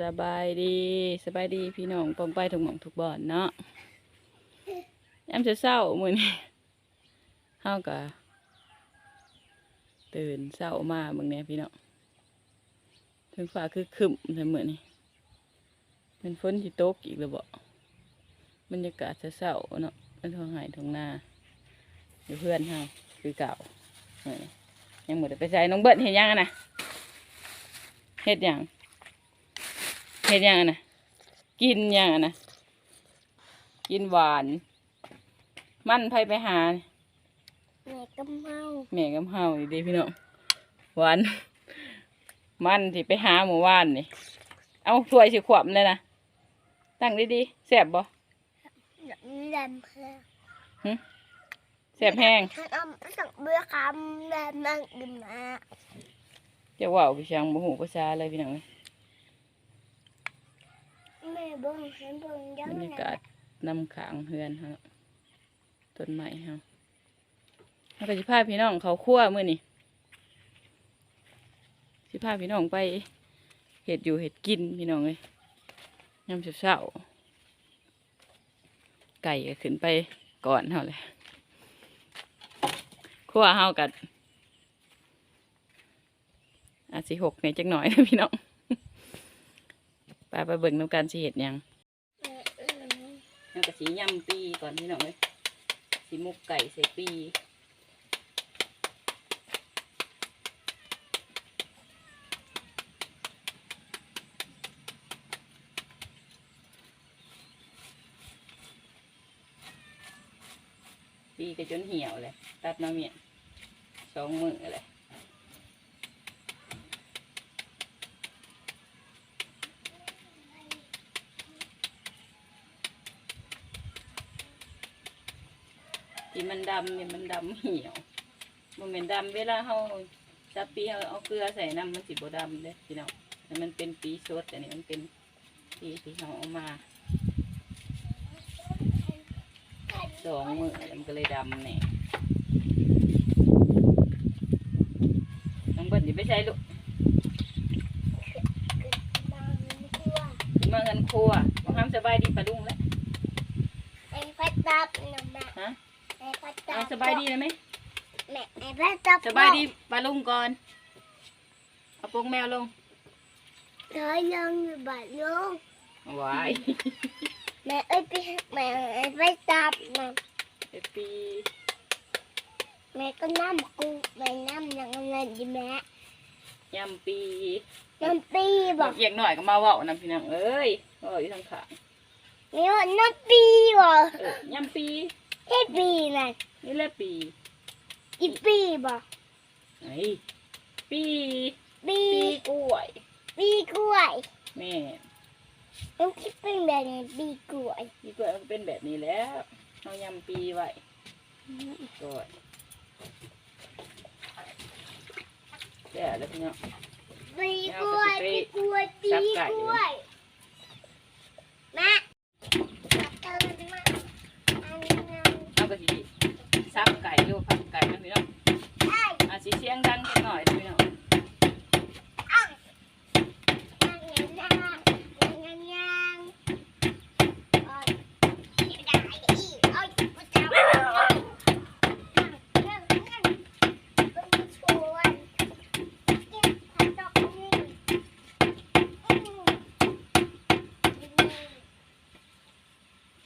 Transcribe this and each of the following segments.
สบายดีสบายดีพี่น้องปองไปทุกหม่องทุกบ่อนเนาะยามเช้าๆมื้อนี้เฮาก็ตื่นเช้ามาเบิ่งแหน่พี่น้องถึงฟ้าคือครึ้มแต่มื้อนี้เป็นฝนที่ตกอีกแล้วบ่บรรยากาศเช้าๆเนาะเป็นท้องไห้ท้องนาอยู่เพื่อนเฮาคือเก่ามื้อนยังบ่ได้ไปใส่น้องเบิดเฮ็ดหยังนะเฮ็ดยัง เฮ็ดหยังอะนะกินหยังอะนะกินหวาน มันไผไปหาแม่ก็เมาแม่กับเฮานี่เด้พี่น้องหวาน มันที่ไปหาหมู่บ้านนี่ เอาถ้วยสิขวบเลยนะตั้งดีๆแซ่บบ่แดมเพื่อแซ่บแห้งฉันเอาสั่งเบื่อคำแดมนั่งดื่มมาจะเว้าพี่ช่างบ่ฮู้ภาษาเลยพี่น้องเอ้ย แม่เบิ่งเห็นเบิ่งยังบรรยากาศนำขางเฮือนฮาต้นไม้เฮาเฮาก็สิพาพี่น้องเขาคั่วมื้อนี้สิพาพี่น้องไปเฮ็ดอยู่เฮ็ดกินพี่น้องเอ้ยยามเช้าๆไก่ก็ขึ้นไปก่อนเฮาเลยคั่วเฮากัดอาจสิหกในจักหน่อยนะพี่น้อง ไปไปเบิ่งน้ำกันสิเฮ็ดหยังแม่เอิ่มแล้วก็สียำปีก่อนพี่น้องเลยสีมุกไก่ใส่ปีปีก็จนเหี่ยวเลย ตัดมาเมียนสองมือเลย ที่มันดำเนี่ยมันดำเหี่ยวมันเป็นดำเวลาเขาจับปีเขาเอาเกลือใส่น้ำมันสิบดำเด้อพี่น้องแต่มันเป็นปีสดแต่นี่มันเป็นปีที่เขาเอามาสองมือแล้วมันก็เลยดำเนี่ยน้องเบิ้ลอย่าไปใช้ลูกบางตัวขึ้นมาเงินครัวบอกห้ามสบายดีปะลุงแล้วไอ้พัดตับนะแม่ฮะไอ้พัดตั เอาบสบายดีเลยไหมแม่ไอ้พัดตับสบายดีปลาลุงก่อนเอาปงแมวลงเธอยังอยู่บ้านลูกเอาไว้แม่เอ้ยพี่แม่ไอ้พัดตับนะเอปีแม่ก็น้ำกูแม่น้ำยังไงดีแม่ยำปีน้ำปีบอกเอียกหน่อยก็มาเว่านะพี่นางเอ้ยเอ้ยทางขางนี่ว่าน้ำปีบอกเออยำปี ไอ้ปีน่ะนี่แหละปีอีปีบอกไอ้ปีปีปีกล้วยปีกล้วยแม่ต้องคิดเป็นแบบนี้ปีกล้วยปีกล้วยมันเป็นแบบนี้แล้วเอายำปีไว้ก่อนแล้วแล้วพี่น้องปีกล้วยปีกล้วยปีจับกไก่ล้วยแม่เติมมาอันนั้น เอา กระสีซับไก่อยู่ผักไก่นะพี่น้องไอ้อาสีเสียงดังจังหน่อยพี่น้อง อ้าวยังยังยังยังยังโอ้ยได้อีกโอ้ยกูจะเอานั่งนั่งนั่งต้องชวนเก็บผักดอกนี่อืม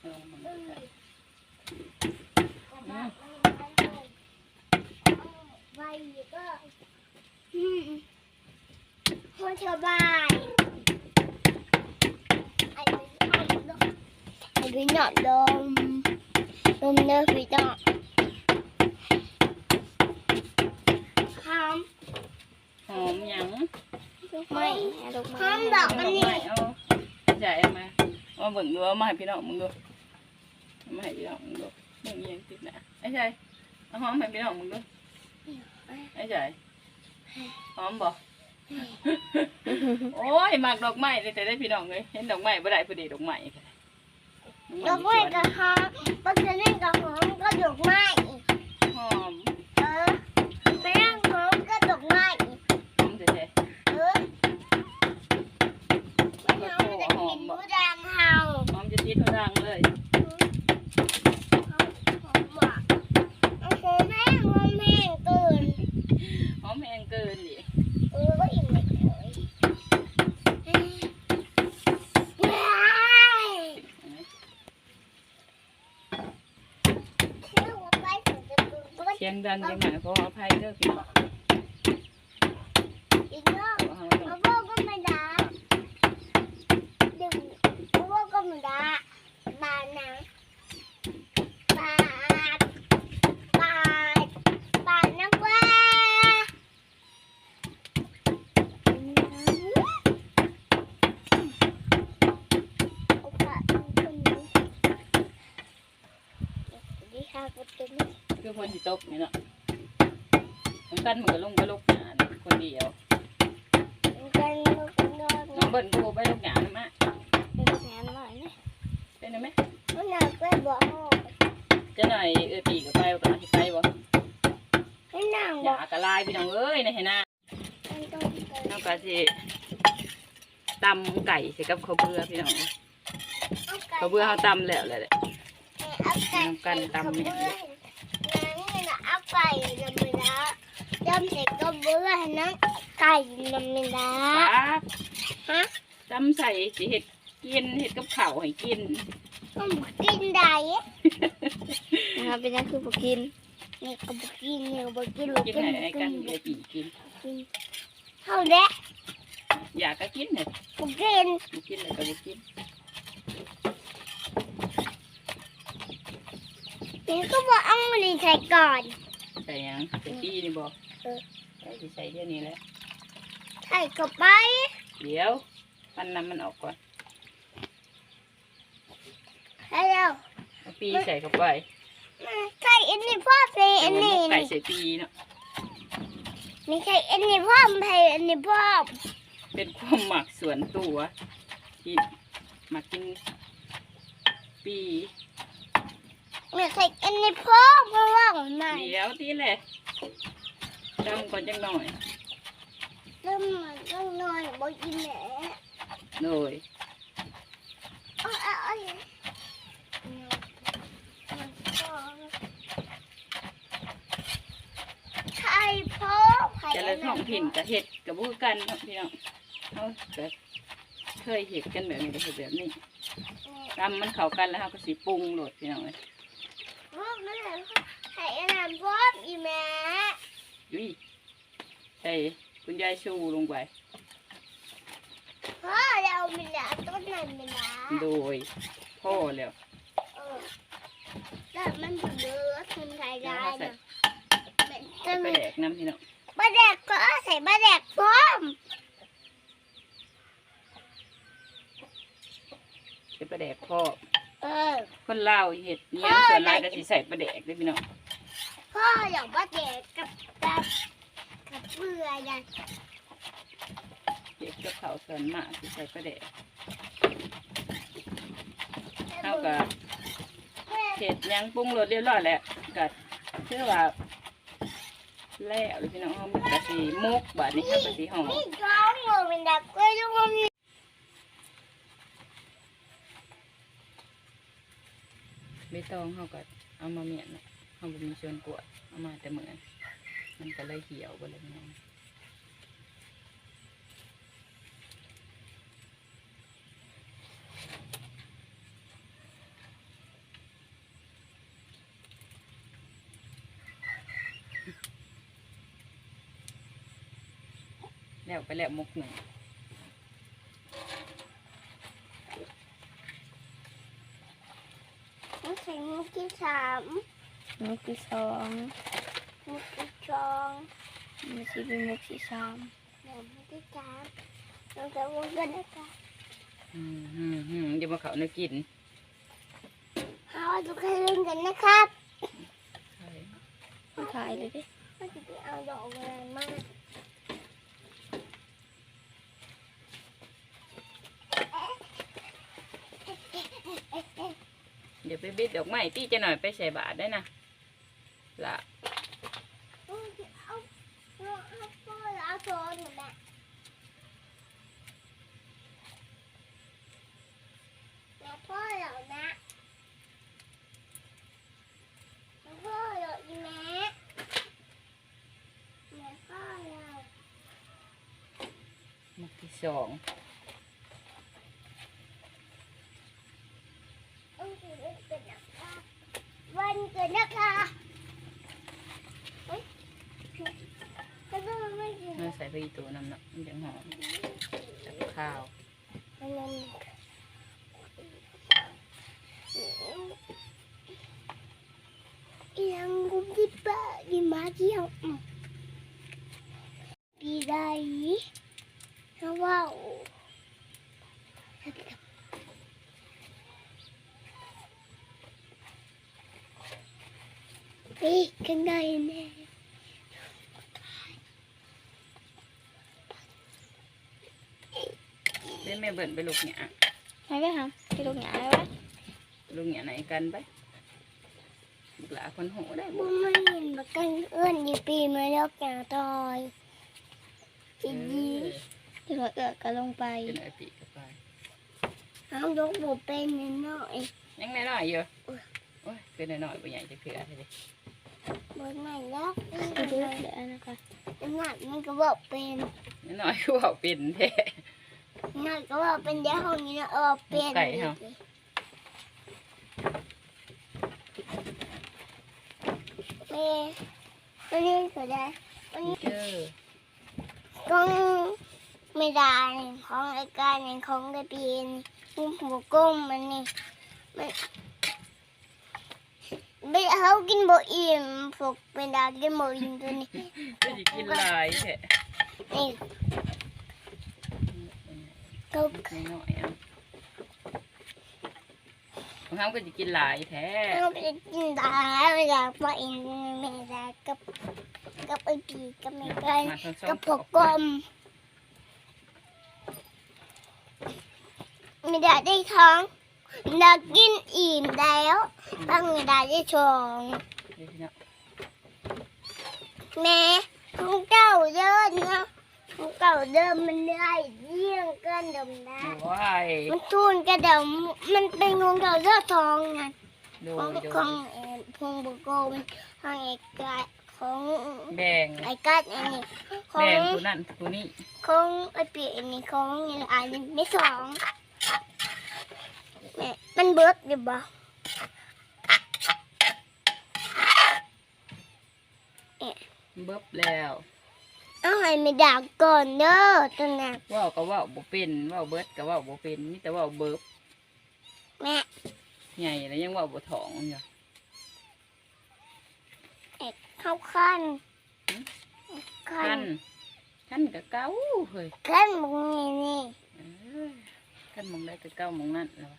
เอาลงมา อืม อืม ไปก็อืมโคตรสบายไอ้พี่น้องดมไอ้พี่น้องดมดมเนื้อพี่น้องหอมหอมหยังลูกไม้ลูกไม้หอมดอกอันนี้ไม่เอาใหญ่เอามาเอาเบิ่งดูเอามาให้พี่น้องมึงดูเอามาให้พี่น้องมึงดูมึงเอียงติดหนะไอ้ใช่เอาหอมให้พี่น้องมึงดู ไอ้ใช่หอมบ่โอ้ยหมากดอกไม้เลยแต่ได้พี่น้องเลยเห็นดอกไม้บ่ได้พอดีดอกไม้ค่ะดอกไม้กับหอมบางทีเล่นกับหอมก็ดอกไม้หอมเออไปนั่งหอมก็ดอกไม้ หอมเฉย เออ ๆ ที่ทุรังเลย หอมหวานโอ้โหแม่งอมแห้งเกิน หอมแพงเกินดิ เออก็อิ่มเลยเลยว้ายเชื่อว่าไปถึงจะตื่น ดังยังไงขออภัยเด้อพี่น้องอีกรอบขอให้มันเอพ่อก็ไม่ด่าดึงเอพ่อก็ไม่ด่าบานนะบานบานบานนะว่าโอกาสคนนี้ดีค่ะคุณตุ้ม คือคนที่ตกนี่เนาะมันกันมันก็ลงก็ลกหนาคนเดียวกันลูกนอนน้องเบิ้ลกูไปลกหนานะมะเป็นแผลหน่อยนะเป็นไหมมันหนักไปบอกจะหน่อยเออปีกับไปกับที่ไปบ่ให้นางอบอยากกะลายพี่น้องเอ้ยในเห็นหน้ามันต้องเกิดน้องกะสิตำไก่ใส่กับข้าวเบื่อพี่น้องข้าวเบื่อเขาตำแล้วแหละ เอาไก่กันตำเนี่ยนี่นะเอาไก่ ลำมิดาจำเสร็จก็เบื่อนะไก่ลำมิดาครับฮะตำใส่สิเห็ดกินเห็ดกับข้าวให้กินมันกินได้นะครับเป็นนั่นคือบุกินนี่ก็บุกินนี่ก็บุกินกินให้ไอ้กันไอ้ปีกิน กินเท่าเด็กอยากก็กินเนี่ยบุกินบ่กินเลยก็บ่กินนี่ก็บอกเอามันใส่ก่อน ใส่หยังใส่ปีนี่บ่เออ ใส่สิใส่เดี๋ยวนี้แหละใส่เข้าไปเดี๋ยวปั้นน้ำมันออกก่อนแล้วเอาปีใส่เข้าไปใส่อันนี้พ่อใส่อันนี้ไก่ใส่ปีเนาะไม่ใช่อันนี้พ่อมใส่อันนี้พ่อเป็นความหมักส่วนตัวที่มากินปี ไม่ใช่อันนี้พ่อมเพราะว่าของมันเดี๋ยวทีแหละดำก่อนจังหน่อยเริ่มมันต้องนอนบอกกินแหละโดยเอาเอาเอาใช่พ่อใครแต่ละท้องถิ่นกับเห็ดกับบูกันเนาะพี่น้องเขาแบบเคยเห็ดกันแบบนี้ก็เห็ดแบบนี้ดำมันเข้ากันแล้วเขาก็สีปรุงโหลดพี่น้องเลยพ่อไม่ได้ใครอันนั้นพ่ออีแม่ยุ้ยใส่คุณยายชูลงไปพ่อเราไม่ได้ต้นนั้นไม่ได้โดยพ่อแล้วเออแล้วมันเยอะคนไทยแล้วได้เขาใส่นะใส่ไปแดกน้ำพี่น้องบะแดกก็ใส่บะแดกพร้อมใส่ปลาแดกพ่อเออคนลาวเห็ดเนี้ยงส่วนหลายก็สิใส่ปลาแดกเด้วยพี่น้อง พ่ออยากบะแดกกับกับกับเบื่อย่างเด็กกับเขาส่วนมากสิใส่ปลาแดกเท่ากับเห็ดยังปรุงรสเรียบร้อยแล้วก็เชื่อว่าแล้วพี่น้องเขามันกะสีมุกบาดนี้กะสีห่อนี่ท้องหนูเป็นดักกล้วยลูกมันใบตองเขาก็เอามาเมียนนะ เขาบ่มีส่วนกวดเอามาแต่เหมือนมันก็เลยเหี่ยวไปเลยน้องแล้วไปแล้วมุกหนึ่งมันใส่มุกที่สาม มุกที่สองมุกที่สองมันจะเป็นมุกที่สามแล้วมุกที่สามเราจะมุกกันนะคะอืมอืมอืมเดี๋ยวมาเขาเนื้อกินเอาทุกคนเล่นกันนะครับถ่ายเลยดิว่าจะไปเอาดอกอะไรมาเดี๋ยวไปบิดดอกไม้ตีจะหน่อยไปใส่บาทได้นะ ละพ่อเหล่านะพ่อเหล่อแม่แม่พ่อเหล่ามุกที่สองวันเกิดนะวันเกิดนะคะ เมื่อใส่ไปอีตัวน้ำเนาะมันจะหอมจับข้าวยังกุมที่ปะดีมาเกี่ยวปีได้ราว่าปีกันได้แน่ย ม่เบิ่นไปลูกเนี่ยไม่ได้ทำที่ลูกหยาเลยวะลูกเนี่ยไหนกันไปลูกหลาคนหูได้บ่ Bố mới nhìn vào canh ươn như pì mới đâu cả tòi. เอ Chị อ gì? ที่เราเอือกก็ลงไปเป็นไอปีกับไป Không đúng bộ bên này nội. ยังน้อยๆอยู่โอ้ยเป็นน้อยๆบ่ใหญ่จะเกลือเลย Bố này lắm. ที่ดูเดี๋ยวนะคะ Em ngại mình có bộ bên. น้อยๆคือเว่าเป็นแท้ Ngại có bộ bên để không như nó ở bên. Cậy hả? Mẹ. Con đi khỏi đây. เจอ Con mày đà này, con cái ca này, con cái pin. Con một con mà này. Mày... Bây giờ không kinh bộ im phục mày đà kinh bộ im tôi này. ก็สิกินหลายแท้ Này. Câu น้อยๆอะของเขาก็จะกินหลายแท้ Cốc không có gì chinh lại thế? Không có gì chinh lại Là bọn mẹ là cấp Cấp ơi bì Cấp mẹ dạ, cây Cấp hồ cơm Mình đã đi không Là kinh ỉm đéo ừ. Bằng người đã đi chuồng Mẹ Không trâu dơ nữa เดี๋ยวพี่น้อง Mẹ, con cầu đơn nha. Con cầu đơn mình lại riêng cân đồng đá. โอ้ย Mình tuôn cái đồng, mình bên con cầu rất thon nha. ดู Con ดู con con bồ cô mình con này cái con แบ่ง cái cắt này này แบ่ง con ผู้นั่นผู้นี้ con cái bị này con như là ai mấy sòng mẹ mình bước được bao เบิบแล้ว เอาให้ไม่ด่าก่อนเด้อตัวน่ะเว่าก็เว่าบ่เป็นเว่าเบิดก็เว่าบ่เป็นมีแต่เว่าเบิบแม่ใหญ่แล้วยังเว่าบ่ท้องอยู่เข้าขั้นขั้คันนคันก็เก้าเฮ้ยขั้นมึงนี่นี่เอ้ยคันมองได้ก็เก้ามองนั่นแล้ว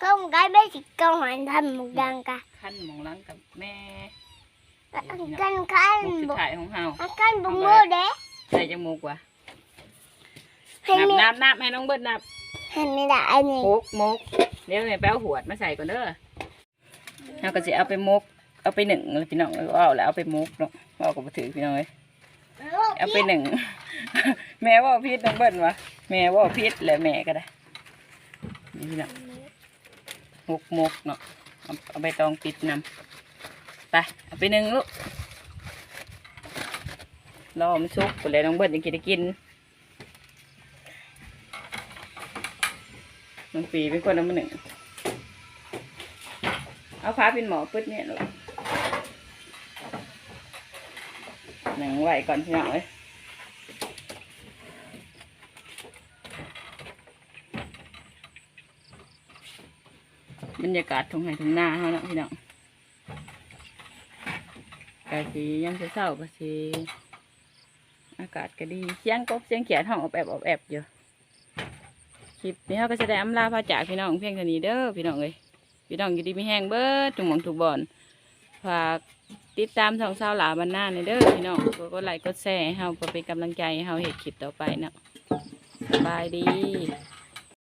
có một cái bé thì câu hoàn thành một đàn cả คันมองหลังกับแม่ canh มุก khăn สุด bộ ท้ายของเฮา khăn bộ mưa đấy ใส่จมูกว่ะนับนับนับให้น้องเบิร์ดนับ hay mẹ đại này มกมกเดี๋ยวแม่ไปเอาหวดมาใส่ก่อนเด้อเราก็จะเอาไปมก เอาไปหนึ่งเลยพี่น้องเอาเอาแล้วเอาไปมกเนาะเอาก็บ่ถือพี่น้องเอ้ยเอาไปหนึ่งแม่ว่าพิษน้องเบิ้ลวะแม่ว่าพิษแหละแม่ก็ได้นี่พี่น้องมกมกเนาะเอาไปตองปิดนำ ไปเอาไปหนึ่งลูกรอมันสุกปเลยน้องเบิ้ลยังกินได้กินน้องปีเป็นคนเอามาหนึ่งเอาฟ้าเป็นหมอปึ๊ดเนี่ยลูกหนังไหวก่อนพี่น้องเลยบรรยากาศทงไหนทงหน้าเขาเนาะพี่น้อง กะสียังเศร้าๆกะสีอากาศก็ดีเสียงกบเสียงเขียดห้องอบแอบอบแอบอยู่คลิปนี้เขาก็จะได้อำลาพระจากพี่น้องเพียงเท่านี้เด้อพี่น้องเลยพี่น้องอยู่ดีมีแห้งเบิดทุกหมองทุกบอนฝากติดตามช่องสาวหลาบันหน้าในเด้อพี่น้องกดไลค์กดแชร์ให้เฮาเพื่อเป็นกำลังใจให้เฮาเฮ็ดคลิปต่อไปเนาะสบายดี